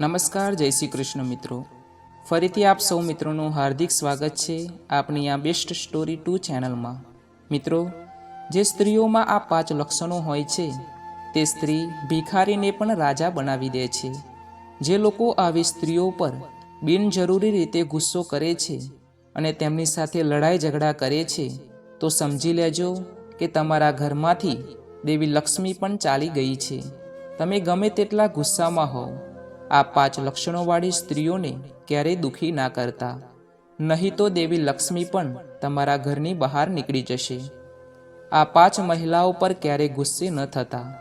નમસ્કાર, જય શ્રી કૃષ્ણ મિત્રો. ફરીથી આપ સૌ મિત્રોનું હાર્દિક સ્વાગત છે આપની આ બેસ્ટ સ્ટોરી ટુ ચેનલમાં. મિત્રો, જે સ્ત્રીઓમાં આ પાંચ લક્ષણો હોય છે, તે સ્ત્રી ભિખારીને પણ રાજા બનાવી દે છે. જે લોકો આવી સ્ત્રીઓ પર બિનજરૂરી રીતે ગુસ્સો કરે છે અને તેમની સાથે લડાઈ ઝઘડા કરે છે, તો સમજી લેજો કે તમારા ઘરમાંથી દેવી લક્ષ્મી પણ ચાલી ગઈ છે. તમે ગમે તેટલા ગુસ્સામાં હોવ આ પાંચ લક્ષણોવાળી સ્ત્રીઓને ક્યારેય દુઃખી ના કરતા. નહીં તો દેવી લક્ષ્મી પણ તમારા ઘરની બહાર નીકળી જશે. આ પાંચ મહિલાઓ પર ક્યારેય ગુસ્સે ન થતા.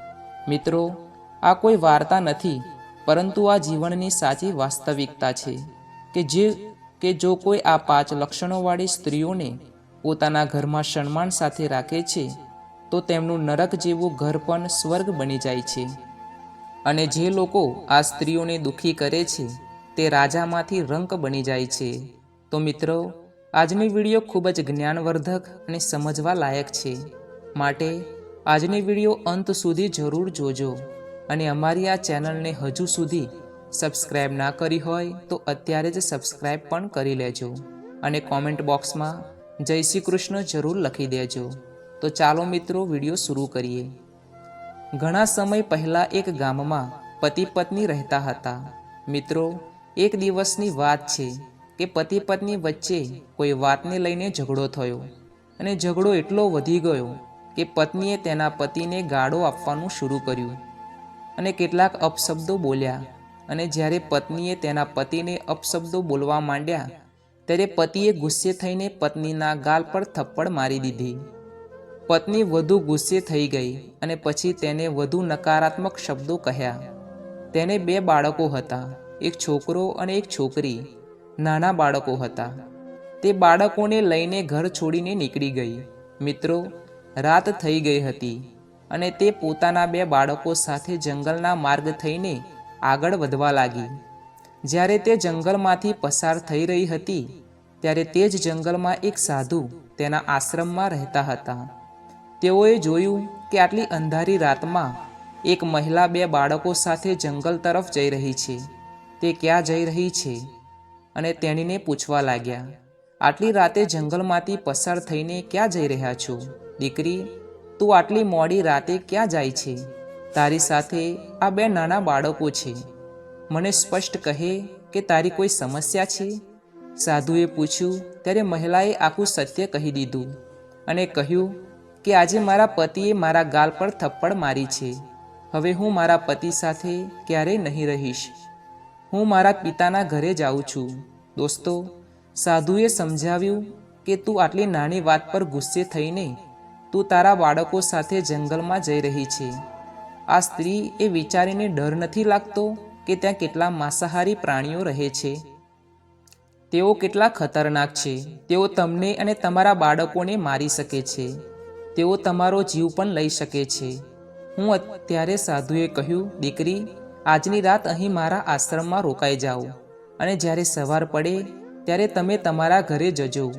મિત્રો, આ કોઈ વાર્તા નથી, પરંતુ આ જીવનની સાચી વાસ્તવિકતા છે કે જે, કે જો કોઈ આ પાંચ લક્ષણોવાળી સ્ત્રીઓને પોતાના ઘરમાં સન્માન સાથે રાખે છે, તો તેમનું નરક જેવું ઘર પણ સ્વર્ગ બની જાય છે. અને જે લોકો આ સ્ત્રીઓને દુઃખી કરે છે, તે રાજામાંથી રંક બની જાય છે. તો મિત્રો, આજની વીડિયો ખૂબ જ જ્ઞાનવર્ધક અને સમજવા લાયક છે. માટે આજની વીડિયો અંત સુધી જરૂર જોજો અને અમારી આ ચેનલને હજુ સુધી સબસ્ક્રાઇબ ના કરી હોય તો અત્યારે જ સબસ્ક્રાઈબ પણ કરી લેજો અને કોમેન્ટ બોક્સમાં જય શ્રી કૃષ્ણ જરૂર લખી દેજો. તો ચાલો મિત્રો વીડિયો શરૂ કરીએ. ઘણા સમય પહેલાં એક ગામમાં પતિ પત્ની રહેતા હતા. મિત્રો, એક દિવસની વાત છે કે પતિ પત્ની વચ્ચે કોઈ વાતને લઈને ઝઘડો થયો અને ઝઘડો એટલો વધી ગયો કે પત્નીએ તેના પતિને ગાળો આપવાનું શરૂ કર્યું અને કેટલાક અપશબ્દો બોલ્યા અને જ્યારે પત્નીએ તેના પતિને અપશબ્દો બોલવા માંડ્યા, ત્યારે પતિએ ગુસ્સે થઈને પત્નીના ગાલ પર થપ્પડ મારી દીધી. પત્ની વધુ ગુસ્સે થઈ ગઈ અને પછી તેને વધુ નકારાત્મક શબ્દો કહ્યા. તેને બે બાળકો હતા, એક છોકરો અને એક છોકરી. નાના બાળકો હતા. તે બાળકોને લઈને ઘર છોડીને નીકળી ગઈ. મિત્રો, રાત થઈ ગઈ હતી અને તે પોતાના બે બાળકો સાથે જંગલના માર્ગ થઈને આગળ વધવા લાગી. જ્યારે તે જંગલમાંથી પસાર થઈ રહી હતી, ત્યારે તે જ જંગલમાં એક સાધુ તેના આશ્રમમાં રહેતા હતા. તેઓએ જોયું કે આટલી અંધારી રાતમાં એક મહિલા બે બાળકો સાથે જંગલ તરફ જઈ રહી છે. તે ક્યાં જઈ રહી છે? અને તેણીને પૂછવા લાગ્યા, આટલી રાતે જંગલમાંથી પસાર થઈને ક્યાં જઈ રહ્યા છો? દીકરી, તું આટલી મોડી રાતે ક્યાં જાય છે? તારી સાથે આ બે નાના બાળકો છે. મને સ્પષ્ટ કહે કે તારી કોઈ સમસ્યા છે? સાધુએ પૂછ્યું. ત્યારે મહિલાએ આખું સત્ય કહી દીધું અને કહ્યું કે આજે મારા પતિએ મારા ગાલ પર થપ્પડ મારી છે. હવે હું મારા પતિ સાથે ક્યારેય નહીં રહીશ. હું મારા પિતાના ઘરે જાઉં છું. દોસ્તો, સાધુએ સમજાવ્યું કે તું આટલી નાની વાત પર ગુસ્સે થઈને તું તારા બાળકો સાથે જંગલમાં જઈ રહી છે. આ સ્ત્રી એ વિચારીને ડર નથી લાગતો કે ત્યાં કેટલા માંસાહારી પ્રાણીઓ રહે છે. તેઓ કેટલા ખતરનાક છે. તેઓ તમને અને તમારા બાળકોને મારી શકે છે. તેઓ તમારો જીવ પણ લઈ શકે છે. હું અત્યારે સાધુએ કહ્યું, દીકરી, આજની રાત અહીં મારા આશ્રમમાં રોકાઈ જાઓ અને જ્યારે સવાર પડે ત્યારે તમે તમારા ઘરે જજો.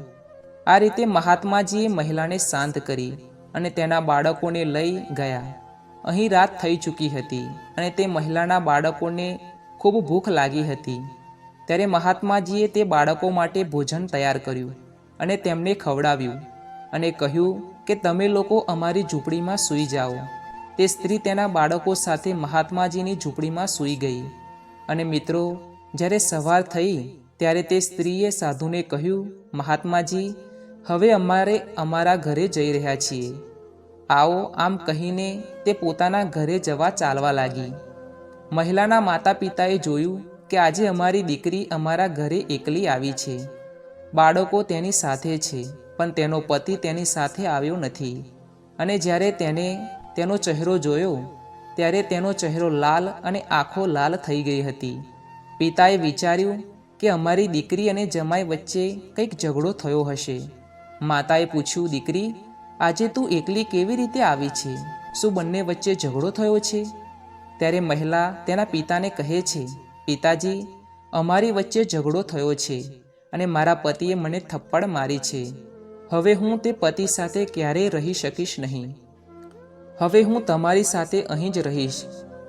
આ રીતે મહાત્માજીએ મહિલાને શાંત કરી અને તેના બાળકોને લઈ ગયા. અહીં રાત થઈ ચૂકી હતી અને તે મહિલાના બાળકોને ખૂબ ભૂખ લાગી હતી. ત્યારે મહાત્માજીએ તે બાળકો માટે ભોજન તૈયાર કર્યું અને તેમને ખવડાવ્યું અને કહ્યું કે તમે લોકો અમારી ઝૂંપડીમાં સૂઈ જાઓ. તે સ્ત્રી તેના બાળકો સાથે મહાત્માજીની ઝૂંપડીમાં સૂઈ ગઈ. અને મિત્રો, જ્યારે સવાર થઈ, ત્યારે તે સ્ત્રીએ સાધુને કહ્યું, મહાત્માજી, હવે અમારે અમારા ઘરે જઈ રહ્યા છીએ. આવો આમ કહીને તે પોતાના ઘરે જવા ચાલવા લાગી. મહિલાના માતા પિતાએ જોયું કે આજે અમારી દીકરી અમારા ઘરે એકલી આવી છે. બાળકો તેની સાથે છે. પણ તેનો પતિ તેની સાથે આવ્યો નથી. અને જ્યારે તેને તેનો ચહેરો જોયો, ત્યારે તેનો ચહેરો લાલ અને આંખો લાલ થઈ ગઈ હતી. પિતાએ વિચાર્યું કે અમારી દીકરી અને જમાઈ વચ્ચે કંઈક ઝઘડો થયો હશે. માતાએ પૂછ્યું, દીકરી, આજે તું એકલી કેવી રીતે આવી છે? શું બંને વચ્ચે ઝઘડો થયો છે? ત્યારે મહિલા તેના પિતાને કહે છે, પિતાજી, અમારી વચ્ચે ઝઘડો થયો છે અને મારા પતિએ મને થપ્પડ મારી છે. હવે હું તે પતિ સાથે ક્યારેય રહી શકીશ નહીં. હવે હું તમારી સાથે અહીં જ રહીશ.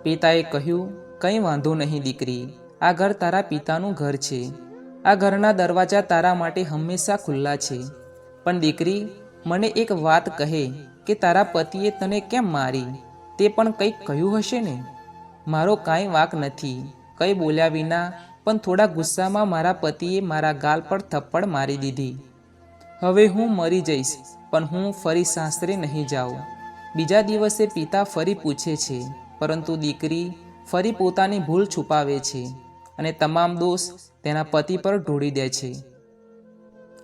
પિતાએ કહ્યું, કંઈ વાંધો નહીં દીકરી. આ ઘર તારા પિતાનું ઘર છે. આ ઘરના દરવાજા તારા માટે હંમેશા ખુલ્લા છે. પણ દીકરી, મને એક વાત કહે કે તારા પતિએ તને કેમ મારી? તે પણ કંઈક કહ્યું હશે ને? મારો કાંઈ વાંક નથી. કંઈ બોલ્યા વિના પણ થોડા ગુસ્સામાં મારા પતિએ મારા ગાલ પર થપ્પડ મારી દીધી. હવે હું મરી જઈશ, પણ હું ફરી સાસરે નહીં જાઉં. બીજા દિવસે પિતા ફરી પૂછે છે, પરંતુ દીકરી ફરી પોતાની ભૂલ છુપાવે છે અને તમામ દોષ તેના પતિ પર ઢોળી દે છે.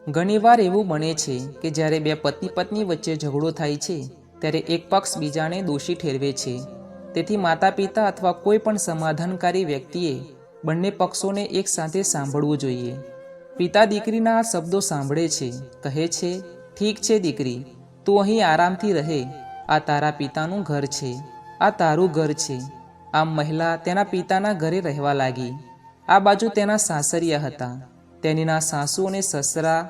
ઘણીવાર એવું બને છે કે જ્યારે બે પતિ પત્ની વચ્ચે ઝઘડો થાય છે, ત્યારે એક પક્ષ બીજાને દોષી ઠેરવે છે. તેથી માતા પિતા અથવા કોઈ પણ સમાધાનકારી વ્યક્તિએ બંને પક્ષોને એકસાથે સાંભળવું જોઈએ. પિતા દીકરીના આ શબ્દો સાંભળે છે, કહે છે, ઠીક છે દીકરી, તું અહીં આરામથી રહે. આ તારા પિતાનું ઘર છે, આ તારું ઘર છે. આમ મહિલા તેના પિતાના ઘરે રહેવા લાગી. આ બાજુ તેના સાસરિયા હતા. તેનીના સાસુ અને સસરા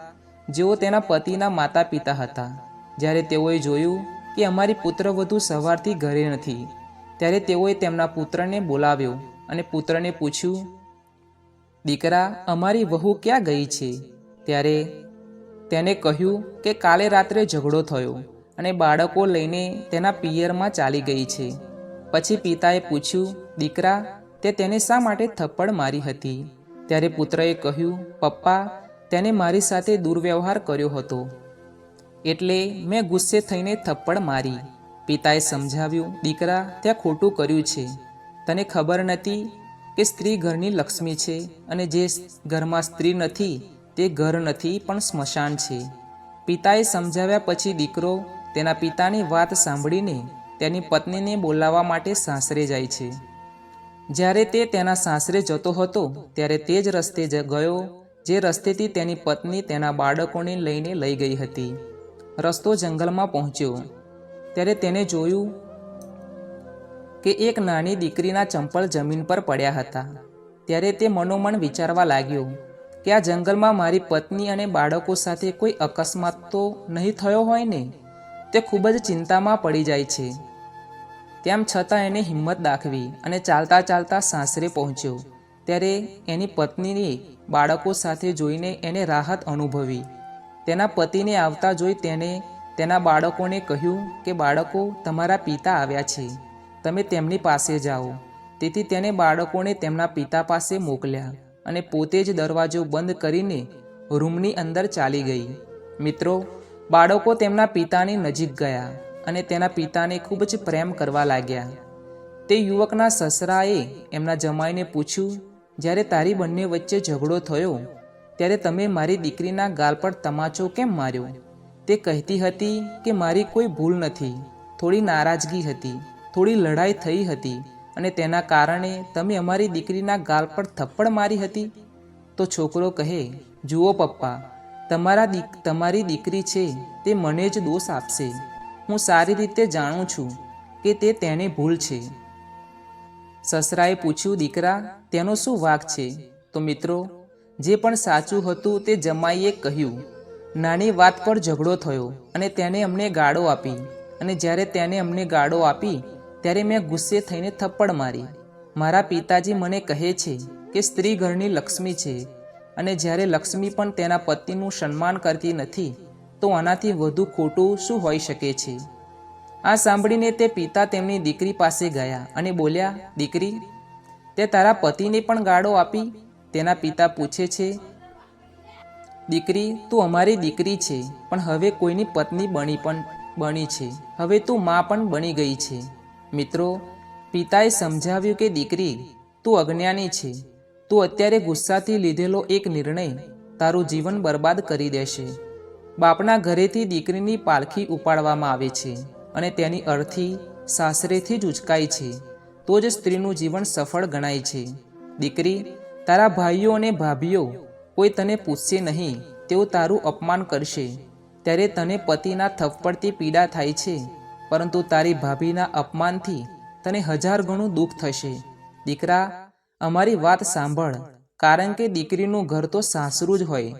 જેઓ તેના પતિના માતા પિતા હતા. જ્યારે તેઓએ જોયું કે અમારી પુત્રવધુ સવારથી ઘરે નથી, ત્યારે તેઓએ તેમના પુત્રને બોલાવ્યો અને પુત્રને પૂછ્યું દીકરા, અમારી વહુ ક્યાં ગઈ છે? ત્યારે તેને કહ્યું કે કાલે રાત્રે ઝઘડો થયો અને બાળકો લઈને તેના પિયરમાં ચાલી ગઈ છે. પછી પિતાએ પૂછ્યું, દીકરા, તે તેને શા માટે થપ્પડ મારી હતી? ત્યારે પુત્રએ કહ્યું, પપ્પા, તેને મારી સાથે દુર્વ્યવહાર કર્યો હતો. એટલે મેં ગુસ્સે થઈને થપ્પડ મારી. પિતાએ સમજાવ્યું, દીકરા, ત્યાં ખોટું કર્યું છે. તને ખબર નથી કે સ્ત્રી ઘરની લક્ષ્મી છે અને જે ઘરમાં સ્ત્રી નથી, તે ઘર નથી પણ સ્મશાન છે. પિતાએ સમજાવ્યા પછી દીકરો તેના પિતાની વાત સાંભળીને તેની પત્નીને બોલાવવા માટે સાસરે જાય છે. જ્યારે તે તેના સાસરે જતો હતો, ત્યારે તે જ રસ્તે ગયો, જે રસ્તેથી તેની પત્ની તેના બાળકોને લઈને લઈ ગઈ હતી. રસ્તો જંગલમાં પહોંચ્યો. ત્યારે તેને જોયું કે એક નાની દીકરીના ચંપલ જમીન પર પડ્યા હતા. ત્યારે તે મનોમન વિચારવા લાગ્યો કે આ જંગલમાં મારી પત્ની અને બાળકો સાથે કોઈ અકસ્માત તો નહીં થયો હોય ને? તે ખૂબ જ ચિંતામાં પડી જાય છે. તેમ છતાં એને હિંમત દાખવી અને ચાલતા ચાલતા સાસરે પહોંચ્યો. ત્યારે એની પત્નીને બાળકો સાથે જોઈને એને રાહત અનુભવી. તેના પતિને આવતા જોઈ તેને તેના બાળકોને કહ્યું કે બાળકો, તમારા પિતા આવ્યા છે. તમે તેમની પાસે જાઓ. તેથી તેને બાળકોને તેમના પિતા પાસે મોકલ્યા અને પોતે જ દરવાજો બંધ કરીને રૂમની અંદર ચાલી ગઈ. મિત્રો, બાળકો તેમના પિતાની નજીક ગયા અને તેના પિતાને ખૂબ જ પ્રેમ કરવા લાગ્યા. તે યુવકના સસરાએ એમના જમાઈને પૂછ્યું, જ્યારે તારી બંને વચ્ચે ઝઘડો થયો, ત્યારે તમે મારી દીકરીના ગાલ પર તમાચો કેમ માર્યો? તે કહેતી હતી કે મારી કોઈ ભૂલ નથી, થોડી નારાજગી હતી. થોડી લડાઈ થઈ હતી અને તેના કારણે તમે અમારી દીકરીના ગાલ પર થપ્પડ મારી હતી? તો છોકરો કહે, જુઓ પપ્પા, તમારા દીક, તમારી દીકરી છે, તે મને જ દોષ આપશે. હું સારી રીતે જાણું છું કે તે તેને ભૂલ છે. સસરાએ પૂછ્યું, દીકરા, તેનો શું વાક છે? તો મિત્રો, જે પણ સાચું હતું તે જમાઈએ કહ્યું. નાની વાત પર ઝઘડો થયો અને તેને અમને ગાળો આપી. અને જ્યારે તેને અમને ગાળો આપી ત્યારે મેં ગુસ્સે થઈને થપ્પડ મારી. મારા પિતાજી મને કહે છે કે સ્ત્રી ઘરની લક્ષ્મી છે અને જ્યારે લક્ષ્મી પણ તેના પતિનું સન્માન કરતી નથી, તો આનાથી વધુ ખોટું શું હોઈ શકે છે? આ સાંભળીને તે પિતા તેમની દીકરી પાસે ગયા અને બોલ્યા, દીકરી, તે તારા પતિને પણ ગાળો આપી. તેના પિતા પૂછે છે, દીકરી, તું અમારી દીકરી છે, પણ હવે કોઈની પત્ની બની પણ, બની છે. હવે તું મા પણ બની ગઈ છે. મિત્રો, પિતાએ સમજાવ્યું કે, દીકરી, તું અજ્ઞાની છે. તું અત્યારે ગુસ્સાથી લીધેલો એક નિર્ણય તારું જીવન બરબાદ કરી દેશે. બાપના ઘરેથી દીકરીની પાલખી ઉપાડવામાં આવે છે અને તેની અર્થી સાસરેથી જ ઉચકાય છે. તો જ સ્ત્રીનું જીવન સફળ ગણાય છે. દીકરી, તારા ભાઈઓ અને ભાભીઓ કોઈ તને પૂછશે નહીં, તેઓ તારું અપમાન કરશે. ત્યારે તને પતિના થપ્પડથી પીડા થાય છે. પરંતુ તારી ભાભીના અપમાનથી તને હજાર ગણું દુઃખ થશે. દીકરા, અમારી વાત સાંભળ, કારણ કે દીકરીનું ઘર તો સાસરું જ હોય.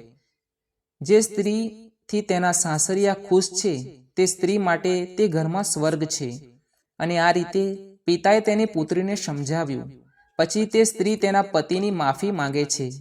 જે સ્ત્રીથી તેના સાસરિયા ખુશ છે, તે સ્ત્રી માટે તે ઘરમાં સ્વર્ગ છે. અને આ રીતે પિતાએ તેની પુત્રીને સમજાવ્યું. પછી તે સ્ત્રી તેના પતિની માફી માંગે છે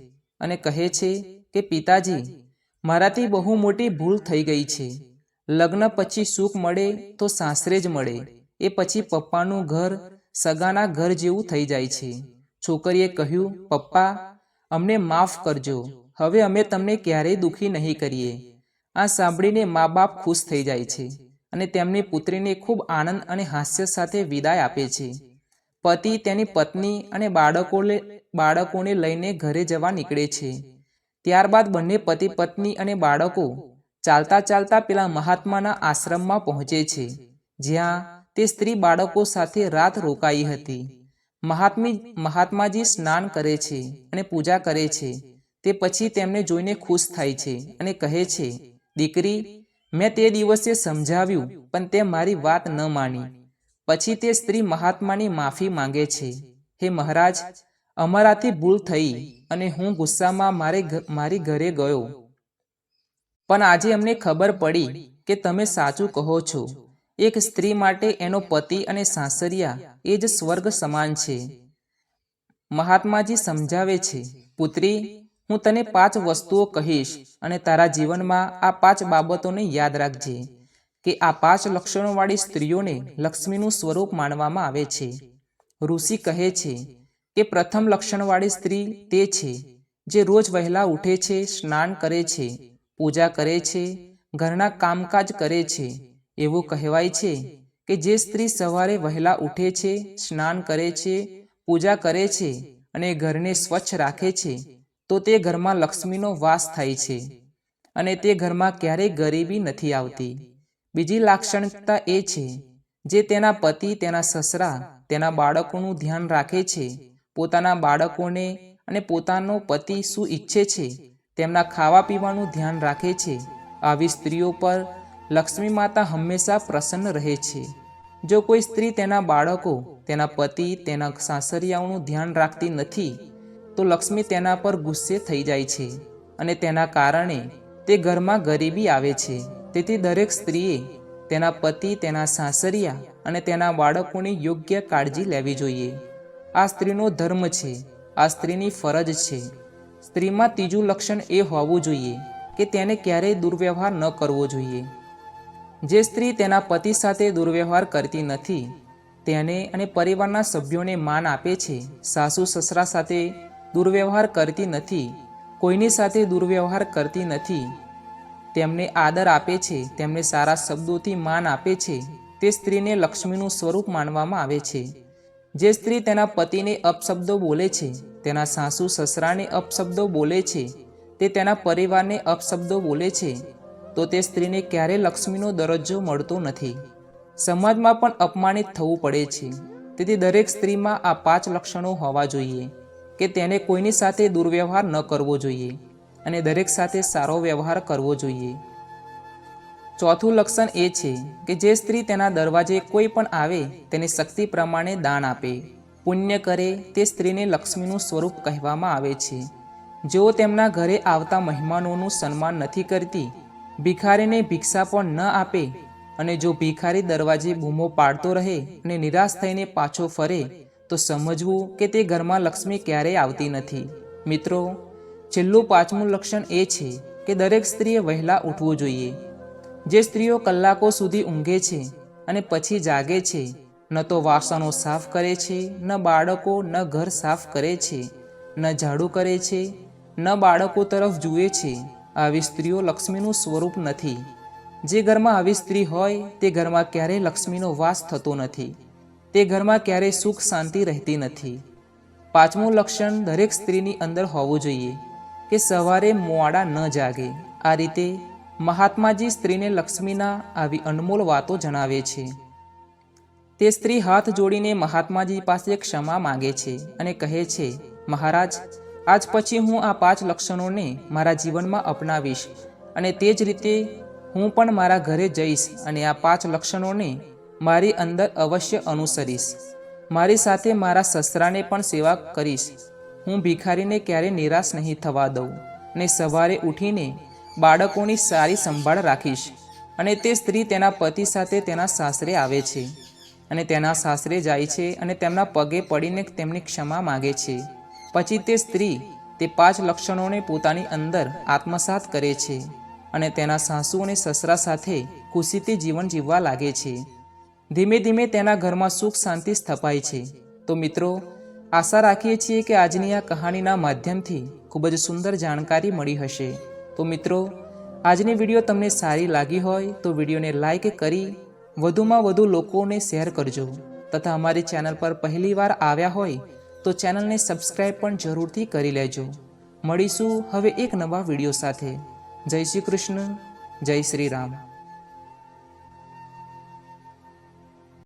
અને કહે છે કે, પિતાજી, મારાથી બહુ મોટી ભૂલ થઈ ગઈ છે. લગ્ન પછી સુખ મળે તો સાસરે જ મળે. એ પછી પપ્પાનું ઘર સગાના ઘર જેવું થઈ જાય છે. છોકરીએ કહ્યું, પપ્પા, અમને માફ કરજો. હવે અમે તમને ક્યારેય દુઃખી નહીં કરીએ. આ સાંભળીને મા બાપ ખુશ થઈ જાય છે અને તેમની પુત્રીને ખૂબ આનંદ અને હાસ્ય સાથે વિદાય આપે છે. પતિ તેની પત્ની અને બાળકોને બાળકોને લઈને ઘરે જવા નીકળે છે. ત્યારબાદ બંને પતિ પત્ની અને બાળકો ચાલતા ચાલતા પેલા મહાત્માના આશ્રમમાં પહોંચે છે, જ્યાં તે સ્ત્રી બાળકો સાથે રાત રોકાઈ હતી. મહાત્મી, મહાત્માજી સ્નાન કરે છે અને પૂજા કરે છે. તે પછી તેમને જોઈને ખુશ થાય છે અને કહે છે, દીકરી, મેં તે દિવસે સમજાવ્યું, પણ તે મારી વાત ન માની. પછી તે સ્ત્રી મહાત્માની માફી માંગે છે. હે મહારાજ, અમારાથી ભૂલ થઈ અને હું ગુસ્સામાં મારે મારી ઘરે ગયો. પણ આજે અમને ખબર પડી કે તમે સાચું કહો છો. એક સ્ત્રી માટે એનો પતિ અને સાસરિયા એ જ સ્વર્ગ સમાન છે. મહાત્માજી સમજાવે છે, પુત્રી, હું તને પાંચ વસ્તુઓ કહીશ અને તારા જીવનમાં આ પાંચ બાબતોને યાદ રાખજે કે આ પાંચ લક્ષણોવાળી સ્ત્રીઓને લક્ષ્મીનું સ્વરૂપ માનવામાં આવે છે. ઋષિ કહે છે કે પ્રથમ લક્ષણવાળી સ્ત્રી તે છે જે રોજ વહેલા ઉઠે છે, સ્નાન કરે છે. પૂજા કરે છે, ઘરના કામકાજ કરે છે. એવું કહેવાય છે કે જે સ્ત્રી સવારે વહેલા ઉઠે છે, સ્નાન કરે છે, પૂજા કરે છે અને ઘરને સ્વચ્છ રાખે છે, તો તે ઘરમાં લક્ષ્મીનો વાસ થાય છે અને તે ઘરમાં ક્યારેય ગરીબી નથી આવતી. બીજી લાક્ષણિકતા એ છે જે તેના પતિ, તેના સસરા, તેના બાળકોનું ધ્યાન રાખે છે, પોતાના બાળકોને અને પોતાનો પતિ શું ઈચ્છે છે તેમના ખાવા પીવાનું ધ્યાન રાખે છે. આવી સ્ત્રીઓ પર લક્ષ્મી માતા હંમેશા પ્રસન્ન રહે છે. જો કોઈ સ્ત્રી તેના બાળકો, તેના પતિ, તેના સાસરિયાઓનું ધ્યાન રાખતી નથી, તો લક્ષ્મી તેના પર ગુસ્સે થઈ જાય છે અને તેના કારણે તે ઘરમાં ગરીબી આવે છે. તેથી દરેક સ્ત્રીએ તેના પતિ, તેના સાસરિયા અને તેના બાળકોની યોગ્ય કાળજી લેવી જોઈએ. આ સ્ત્રીનો ધર્મ છે. આ સ્ત્રીની ફરજ છે. સ્ત્રીમાં ત્રીજું લક્ષણ એ હોવું જોઈએ કે તેને ક્યારેય દુર્વ્યવહાર ન કરવો જોઈએ. જે સ્ત્રી તેના પતિ સાથે દુર્વ્યવહાર કરતી નથી, તેને અને પરિવારના સભ્યોને માન આપે છે, સાસુ સસરા સાથે દુર્વ્યવહાર કરતી નથી, કોઈની સાથે દુર્વ્યવહાર કરતી નથી, તેમને આદર આપે છે, તેમને સારા શબ્દોથી માન આપે છે, તે સ્ત્રીને લક્ષ્મીનું સ્વરૂપ માનવામાં આવે છે. જે સ્ત્રી તેના પતિને અપશબ્દો બોલે છે તેના સાસુ સસરાને અપશબ્દો બોલે છે, તે તેના પરિવારને અપશબ્દો બોલે છે, તો તે સ્ત્રીને ક્યારે લક્ષ્મીનો દરજ્જો મળતો નથી. સમાજમાં પણ અપમાનિત થવું પડે છે. તેથી દરેક સ્ત્રીમાં આ પાંચ લક્ષણો હોવા જોઈએ, કે તેને કોઈની સાથે દુર્વ્યવહાર ન કરવો જોઈએ, અને દરેક સાથે સારો વ્યવહાર કરવો જોઈએ. ચોથું લક્ષણ એ છે, કે જે સ્ત્રી તેના દરવાજે કોઈ પણ આવે, તેની શક્તિ પ્રમાણે દાન આપે. પુણ્ય કરે તે સ્ત્રીને લક્ષ્મીનું સ્વરૂપ કહેવામાં આવે છે. જેઓ તેમના ઘરે આવતા મહેમાનોનું સન્માન નથી કરતી, ભિખારીને ભિક્ષા પણ ન આપે અને જો ભિખારી દરવાજે બૂમો પાડતો રહે અને નિરાશ થઈને પાછો ફરે, તો સમજવું કે તે ઘરમાં લક્ષ્મી ક્યારેય આવતી નથી. મિત્રો, છેલ્લું પાંચમું લક્ષણ એ છે કે દરેક સ્ત્રીએ વહેલા ઉઠવું જોઈએ. જે સ્ત્રીઓ કલાકો સુધી ઊંઘે છે અને પછી જાગે છે ન તો વાસણો સાફ કરે છે, ન બાળકો, ન ઘર સાફ કરે છે, ન ઝાડુ કરે છે, ન બાળકો તરફ જુએ છે. આવી સ્ત્રીઓ લક્ષ્મીનું સ્વરૂપ નથી. જે ઘરમાં આવી સ્ત્રી હોય, તે ઘરમાં ક્યારેય લક્ષ્મીનો વાસ થતો નથી. તે ઘરમાં ક્યારેય સુખ શાંતિ રહેતી નથી. પાંચમું લક્ષણ દરેક સ્ત્રીની અંદર હોવું જોઈએ, કે સવારે મોડા ન જાગે. આ રીતે મહાત્માજી સ્ત્રીને લક્ષ્મીના આવી અનમોલ વાતો જણાવે છે. તે સ્ત્રી હાથ જોડીને મહાત્માજી પાસે ક્ષમા માંગે છે અને કહે છે, મહારાજ, આજ પછી હું આ પાંચ લક્ષણોને મારા જીવનમાં અપનાવીશ અને તે જ રીતે હું પણ મારા ઘરે જઈશ અને આ પાંચ લક્ષણોને મારી અંદર અવશ્ય અનુસરીશ. મારી સાથે મારા સસરાને પણ સેવા કરીશ. હું ભિખારીને ક્યારે નિરાશ નહીં થવા દઉં અને સવારે ઉઠીને બાળકોની સારી સંભાળ રાખીશ અને તે સ્ત્રી તેના પતિ સાથે તેના સાસરે આવે છે. અને તેના સાસરે જાય છે અને તેમના પગે પડીને તેમની ક્ષમા માગે છે. પછી તે સ્ત્રી તે પાંચ લક્ષણોને પોતાની અંદર આત્મસાત કરે છે અને તેના સાસુ અને સસરા સાથે ખુશીથી જીવન જીવવા લાગે છે. ધીમે ધીમે તેના ઘરમાં સુખ શાંતિ સ્થપાય છે. તો મિત્રો, આશા રાખીએ છીએ કે આજની આ કહાણીના માધ્યમથી ખૂબ જ સુંદર જાણકારી મળી હશે. તો મિત્રો, આજની વીડિયો તમને સારી લાગી હોય તો વિડીયોને લાઈક કરી વધુમાં વધુ લોકોને શેર કરજો. તથા અમારી ચેનલ પર પહેલીવાર આવ્યા હોય, તો ચેનલને સબસ્ક્રાઈબ પણ જરૂરથી કરી લેજો. મળીશું હવે એક નવા વીડિયો સાથે. જય શ્રી કૃષ્ણ, જય શ્રી રામ.